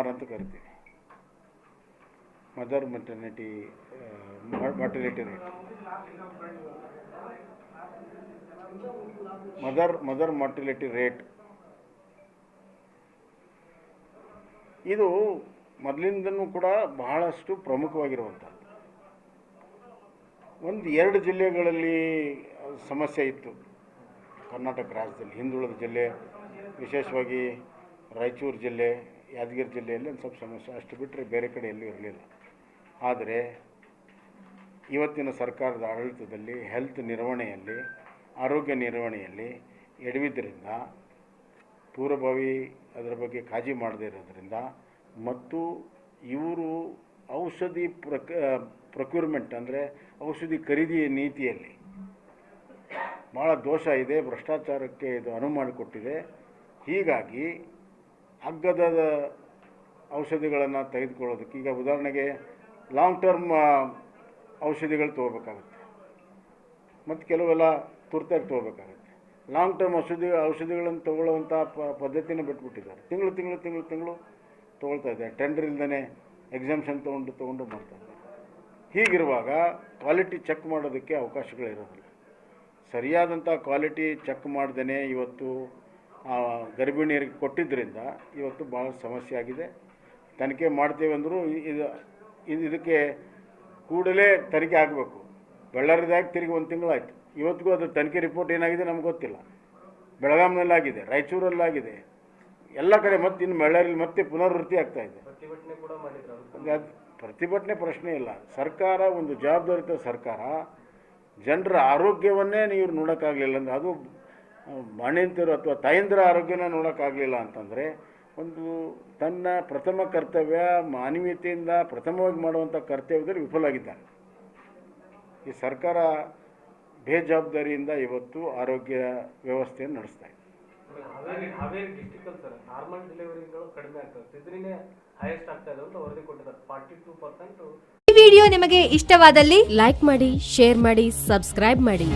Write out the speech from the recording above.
R ಅಂತ ಕರಿತೀವಿ. Mother maternity maternity rate mother mother mortality rate ಇದು ಮೊದಲಿಂದನೂ ಕೂಡ ಬಹಳಷ್ಟು ಪ್ರಮುಖವಾಗಿರುವಂಥದ್ದು. ಒಂದು ಎರಡು ಜಿಲ್ಲೆಗಳಲ್ಲಿ ಸಮಸ್ಯೆ ಇತ್ತು. ಕರ್ನಾಟಕ ರಾಜ್ಯದಲ್ಲಿ ಹಿಂದುಳಿದ ಜಿಲ್ಲೆ, ವಿಶೇಷವಾಗಿ ರಾಯಚೂರು ಜಿಲ್ಲೆ ಯಾದಗಿರಿ ಜಿಲ್ಲೆಯಲ್ಲಿ ಒಂದು ಸ್ವಲ್ಪ ಸಮಸ್ಯೆ. ಅಷ್ಟು ಬಿಟ್ಟರೆ ಬೇರೆ ಕಡೆ ಎಲ್ಲೂ ಇರಲಿಲ್ಲ. ಆದರೆ ಇವತ್ತಿನ ಸರ್ಕಾರದ ಆಡಳಿತದಲ್ಲಿ ಹೆಲ್ತ್ ನಿರ್ವಹಣೆಯಲ್ಲಿ, ಆರೋಗ್ಯ ನಿರ್ವಹಣೆಯಲ್ಲಿ ಎಡವಿದ್ದರಿಂದ, ಪೂರ್ವಭಾವಿ ಅದರ ಬಗ್ಗೆ ಕಾಳಜಿ ಮಾಡದೇ ಇರೋದರಿಂದ ಮತ್ತು ಇವರು ಔಷಧಿ ಪ್ರಕ್ ಪ್ರೊಕ್ಯೂರ್ಮೆಂಟ್ ಅಂದರೆ ಔಷಧಿ ಖರೀದಿ ನೀತಿಯಲ್ಲಿ ಭಾಳ ದೋಷ ಇದೆ, ಭ್ರಷ್ಟಾಚಾರಕ್ಕೆ ಇದು ಅನುವು ಮಾಡಿಕೊಟ್ಟಿದೆ. ಹೀಗಾಗಿ ಅಗ್ಗದ ಔಷಧಿಗಳನ್ನು ತೆಗೆದುಕೊಳ್ಳೋದಕ್ಕೆ ಈಗ ಉದಾಹರಣೆಗೆ ಲಾಂಗ್ ಟರ್ಮ್ ಔಷಧಿಗಳು ತೊಗೋಬೇಕಾಗುತ್ತೆ. ಮತ್ತು ಕೆಲವೆಲ್ಲ ತುರ್ತಾಗಿ ತೊಗೋಬೇಕಾಗುತ್ತೆ. ಲಾಂಗ್ ಟರ್ಮ್ ಔಷಧಿ, ಔಷಧಿಗಳನ್ನು ತೊಗೊಳ್ಳುವಂಥ ಪದ್ಧತಿನ ಬಿಟ್ಬಿಟ್ಟಿದ್ದಾರೆ. ತಿಂಗಳು ತಿಂಗಳು ತಿಂಗಳು ತಿಂಗಳು ತೊಗೊಳ್ತಾ ಇದ್ದಾರೆ. ಟೆಂಡರ್ ಇಲ್ದೇ ಎಕ್ಸಾಮ್ಷನ್ ತೊಗೊಂಡು ತೊಗೊಂಡು ಮಾಡ್ತಾ ಇದ್ದಾರೆ. ಹೀಗಿರುವಾಗ ಕ್ವಾಲಿಟಿ ಚೆಕ್ ಮಾಡೋದಕ್ಕೆ ಅವಕಾಶಗಳಿರೋದಿಲ್ಲ. ಸರಿಯಾದಂಥ ಕ್ವಾಲಿಟಿ ಚೆಕ್ ಮಾಡ್ದೇ ಇವತ್ತು ಗರ್ಭಿಣಿಯರಿಗೆ ಕೊಟ್ಟಿದ್ದರಿಂದ ಇವತ್ತು ಭಾಳ ಸಮಸ್ಯೆ ಆಗಿದೆ. ತನಿಖೆ ಮಾಡ್ತೇವೆ ಅಂದರೂ ಇದು ಇದು ಇದಕ್ಕೆ ಕೂಡಲೇ ತನಿಖೆ ಆಗಬೇಕು. ಬಳ್ಳಾರಿದಾಗ ತಿರುಗಿ ಒಂದು ತಿಂಗಳಾಯಿತು. ಇವತ್ತಿಗೂ ಅದು ತನಿಖೆ ರಿಪೋರ್ಟ್ ಏನಾಗಿದೆ ನಮ್ಗೆ ಗೊತ್ತಿಲ್ಲ. ಬೆಳಗಾಂನಲ್ಲಾಗಿದೆ ರಾಯಚೂರಲ್ಲಾಗಿದೆ. ಎಲ್ಲ ಕಡೆ ಮತ್ತೆ ಇನ್ನು ಬಳ್ಳಾರಿಯಲ್ಲಿ ಮತ್ತೆ ಪುನರ್ವೃತ್ತಿ ಆಗ್ತಾ ಇದೆ. ಪ್ರತಿಭಟನೆ ಪ್ರಶ್ನೆ ಇಲ್ಲ. ಸರ್ಕಾರ ಒಂದು ಜವಾಬ್ದಾರಿತ ಸರ್ಕಾರ ಜನರ ಆರೋಗ್ಯವನ್ನೇ ನೀವು ನೋಡೋಕ್ಕಾಗಲಿಲ್ಲ ಅಂದರೆ ಅದು ಮಣಿಂತರು ಅಥವಾ ತಾಯಂದಿರ ಆರೋಗ್ಯನ ನೋಡೋಕ್ಕಾಗಲಿಲ್ಲ ಅಂತಂದರೆ ಒಂದು ತನ್ನ ಪ್ರಥಮ ಕರ್ತವ್ಯ ಮಾನವೀಯತೆಯಿಂದ ಪ್ರಥಮವಾಗಿ ಮಾಡುವಂಥ ಕರ್ತವ್ಯದಲ್ಲಿ ವಿಫಲಾಗಿದ್ದಾನೆ ಈ ಸರ್ಕಾರ ಬೇಜವಾಬ್ದಾರಿಯಿಂದ ಇವತ್ತು ಆರೋಗ್ಯ ವ್ಯವಸ್ಥೆಯನ್ನು ನಡೆಸ್ತಾ ಇದೆ. ಈ ವಿಡಿಯೋ ನಿಮಗೆ ಇಷ್ಟವಾದಲ್ಲಿ ಲೈಕ್ ಮಾಡಿ ಶೇರ್ ಮಾಡಿ ಸಬ್ಸ್ಕ್ರೈಬ್ ಮಾಡಿ.